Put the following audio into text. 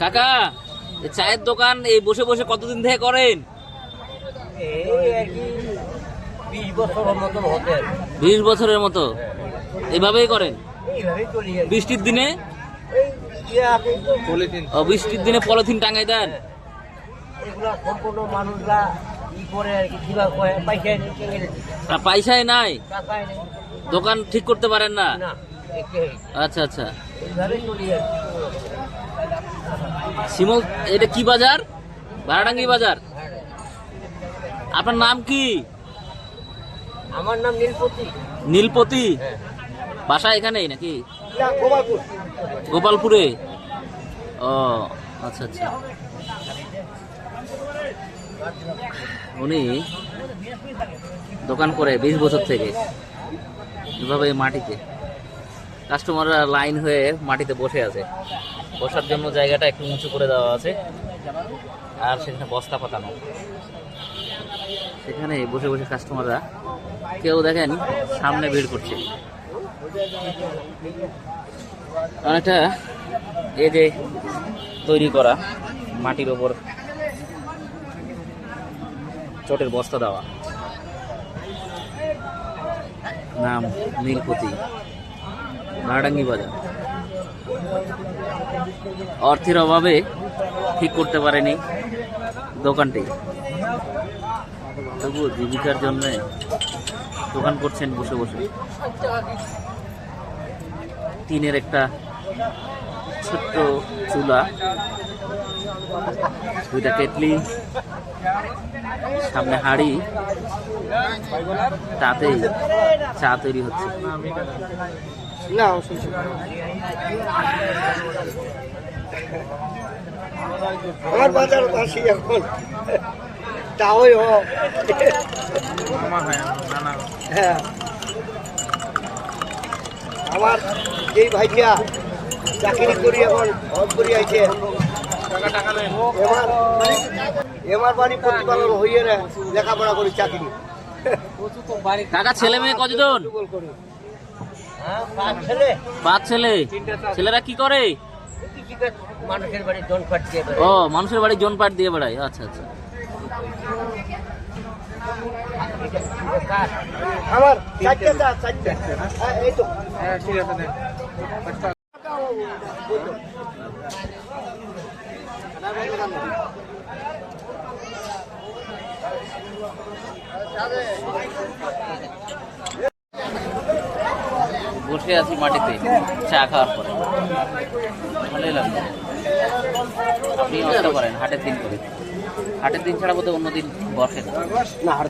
কাকা চায়ের দোকান এই বসে বসে কতদিন থেকে করেন? এই আর কি বিশ বছরের মতো? এইভাবেই করেন। বৃষ্টির দিনে? ইয়ে বৃষ্টির দিনে পলিথিন টাঙাই দেন? এগুলা সম্পূর্ণ মানুষরা ই করে আর কি দিবা কয় পয়সা নেই দোকান ঠিক করতে পারেন না? না আচ্ছা আচ্ছা। শিমল এটা কি বাজার? ভাড়াডাঙ্গি বাজার। আপনার নাম কি? আমার নাম নীলপতি। নীলপতি? হ্যাঁ। বাসা এখানেই নাকি? গোপালপুরে? ও আচ্ছা আচ্ছা। উনি দোকান করে বিশ বছর থেকে এভাবে মাটিতে। কাস্টমাররা লাইন হয়ে মাটিতে বসে আছে। বসার জন্য জায়গাটা একটু উঁচু করে দেওয়া আছে। আর সেখানে বস্তা পাতানো। সেখানে বসে বসে কাস্টমাররা কেউ দেখেন সামনে ভিড় করছে। অনেকটা এই যে তৈরি করা মাটির ওপর চটের বস্তা দেওয়া। নাম নীলপতি। ভাড়াডাঙ্গি বাজার। অর্থের অভাবে ঠিক করতে পারেনি দোকানটি। তবুও জীবিকার জন্য দোকান করছেন বসে বসে। টিনের একটা ছোট্ট চুলা, দুইটা কেটলি, সামনে হাড়ি, তাতেই চা তৈরি হচ্ছে। না আমার বাজার আসি এখন। তাওই হ হ্যাঁ। আমার যেই ভাইটা চাকরি করি এখন হজ করি আইছে। এবার এবার বাড়ি প্রতিপালন হইয়ে লেখাপড়া করি চাকরি। কাকা ছেলে মেয়ে কতজন? পাঁচ ছেলে? ছেলেরা কি করে? মানুষের বাড়ি জন পাঠিয়ে ও মানুষের বাড়ি জন পাট দিয়ে বেড়ায়। আচ্ছা আচ্ছা। আমার চারটে হ্যাঁ, এই তো। বসে আছি মাটিতে, চা খাওয়ার পরে। ভালোই লাগল। আপনি আসতে পারেন হাটের দিন করে। হাটের দিন ছাড়া বোধহয় অন্য দিন। না।